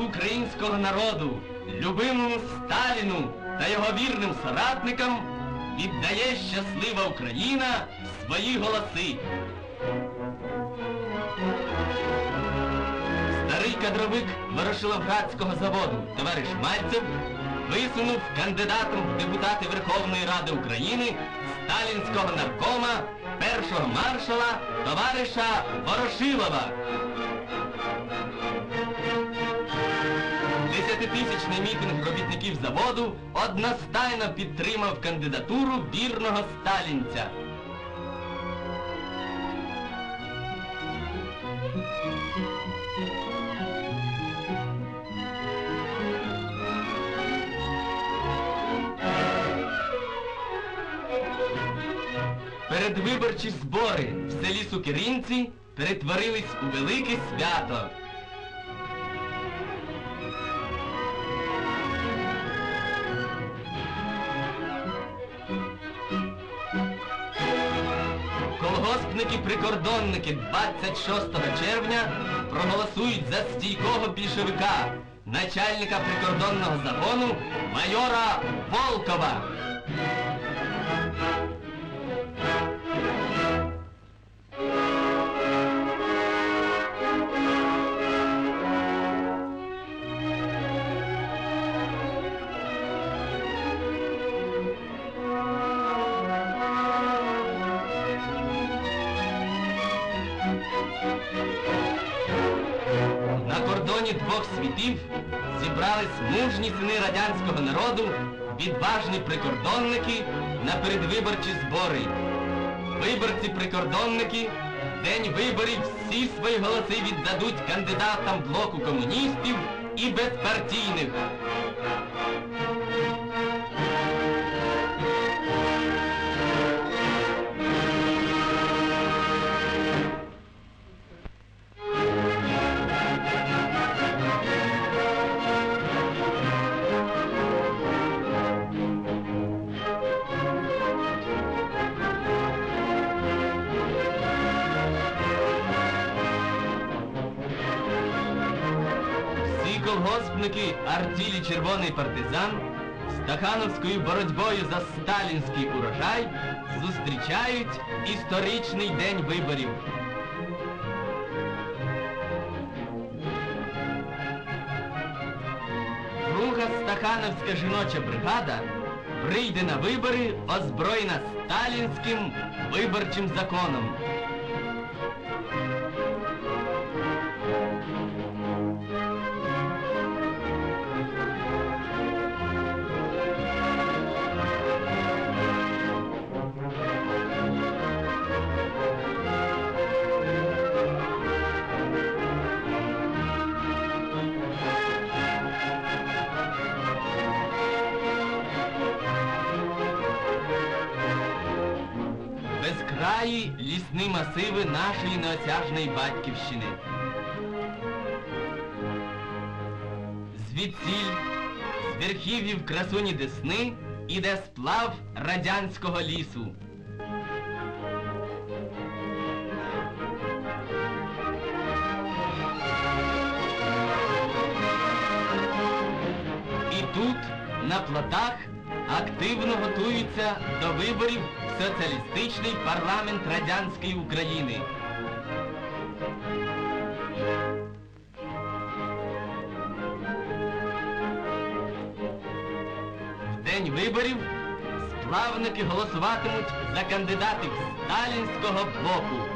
українського народу, любимому Сталіну та його вірним соратникам віддає щаслива Україна свої голоси. Старий кадровик Ворошиловградського заводу товариш Мальцев висунув кандидатом в депутати Верховної Ради України сталінського наркома першого маршала товариша Ворошилова. Десятитисячний мітинг робітників заводу одностайно підтримав кандидатуру вірного сталінця. Передвиборчі збори в селі Сукиринці перетворились у велике свято. Колгоспники-прикордонники 26 червня проголосують за стійкого більшовика, начальника прикордонного загону майора Волкова. Кордоні двох світів зібрались мужні сини радянського народу, відважні прикордонники на передвиборчі збори. Виборці-прикордонники в день виборів всі свої голоси віддадуть кандидатам блоку комуністів і безпартійних. Колгоспники артілі Червоний партизан стахановською боротьбою за сталінський урожай зустрічають історичний день виборів. Друга стахановська жіноча бригада прийде на вибори, озброєна сталінським виборчим законом. Безкраї лісні масиви нашої неосяжної батьківщини. Звідсіль, з верхів'їв красуні Десни, іде сплав радянського лісу. І тут, на плотах, активно готуються до виборів соціалістичний парламент радянської України. В день виборів сплавники голосуватимуть за кандидатів сталінського блоку.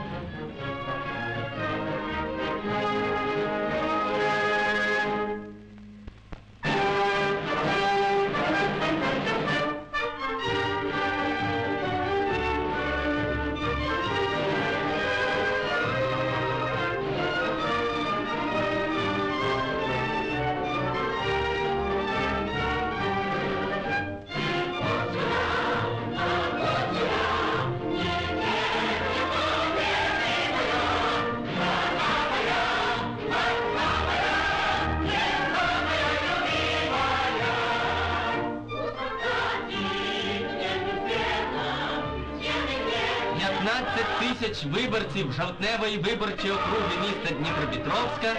Тисяч виборців жовтневої виборчої округи міста Дніпропетровська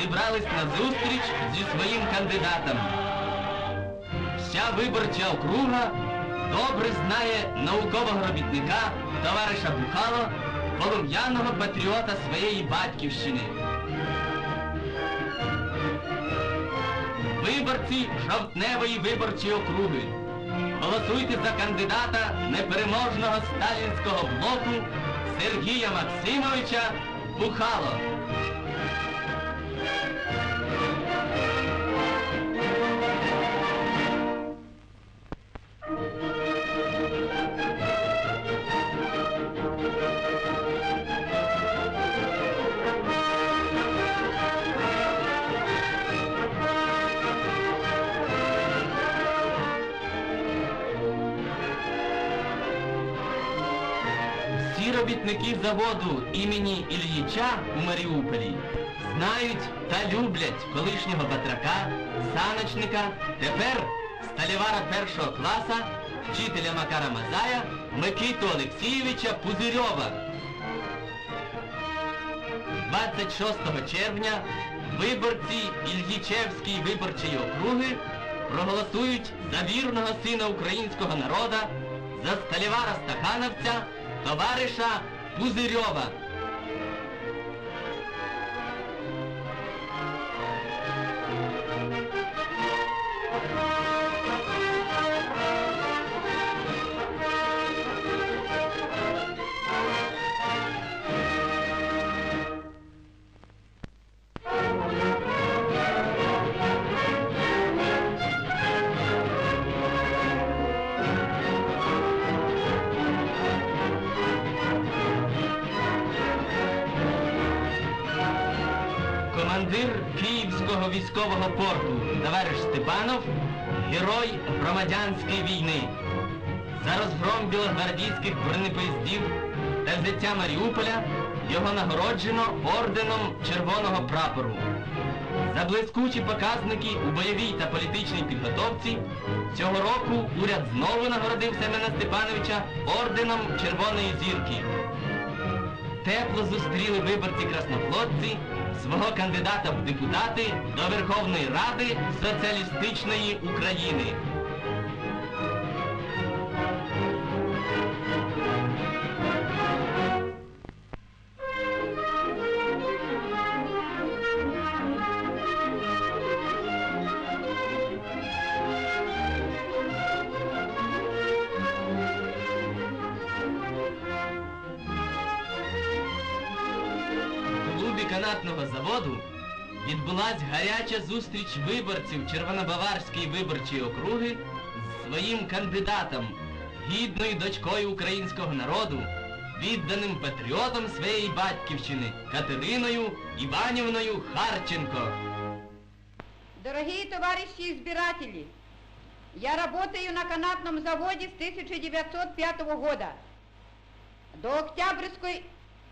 зібрались на зустріч зі своїм кандидатом. Вся виборча округа добре знає наукового робітника, товариша Бухало, полум'яного патріота своєї батьківщини. Виборці жовтневої виборчої округи. Голосуйте за кандидата непереможного сталінського блоку Сергія Максимовича Бухало. Всі робітники заводу імені Ільїча у Маріуполі знають та люблять колишнього батрака, саночника, тепер сталівара першого класа, вчителя Макара Мазая Микиту Олексійовича Пузирьова. 26 червня виборці Ільїчевської виборчої округи проголосують за вірного сина українського народа, за сталівара Стахановця, товариша Пузирьова. Командир Київського військового порту товариш Степанов, герой громадянської війни. За розгром білогвардійських бронепоїздів та взяття Маріуполя його нагороджено орденом Червоного прапору. За блискучі показники у бойовій та політичній підготовці цього року уряд знову нагородив Семена Степановича орденом Червоної зірки. Тепло зустріли виборці краснофлотці свого кандидата в депутати до Верховної Ради Соціалістичної України. Канатного заводу відбулась гаряча зустріч виборців Червонобаварської виборчої округи з своїм кандидатом, гідною дочкою українського народу, відданим патріотом своєї батьківщини Катериною Іванівною Харченко. Дорогие товарищи избиратели, я работаю на канатном заводе с 1905 года. До Октябрьской,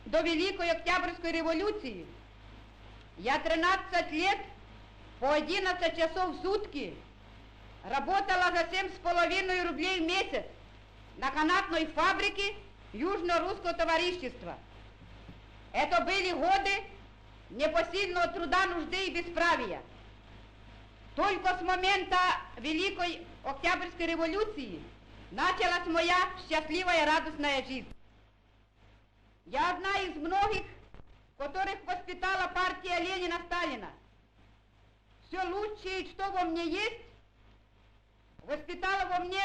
до Великой Октябрьской революции я 13 лет по 11 часов в сутки работала за 7,5 рублей в месяц на канатной фабрике Южно-Русского товарищества. Это были годы непосильного труда, нужды и бесправия. Только с момента Великой Октябрьской революции началась моя счастливая радостная жизнь. Я одна из многих, которых воспитала партия Ленина Сталина. Все лучшее, что во мне есть, воспитала во мне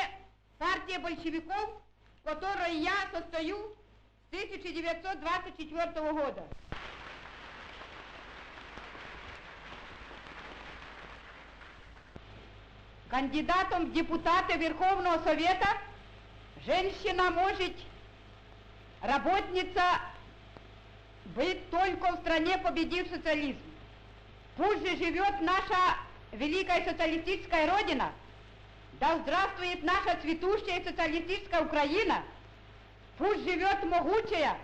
партия большевиков, в которой я состою с 1924 года. Кандидатом в депутаты Верховного Совета женщина может, работница, быть только в стране победив социализм. Пусть же живет наша великая социалистическая Родина, да здравствует наша цветущая социалистическая Украина, пусть живет могучая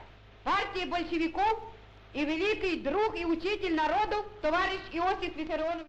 партия большевиков и великий друг и учитель народу товарищ Иосиф Виссарионович.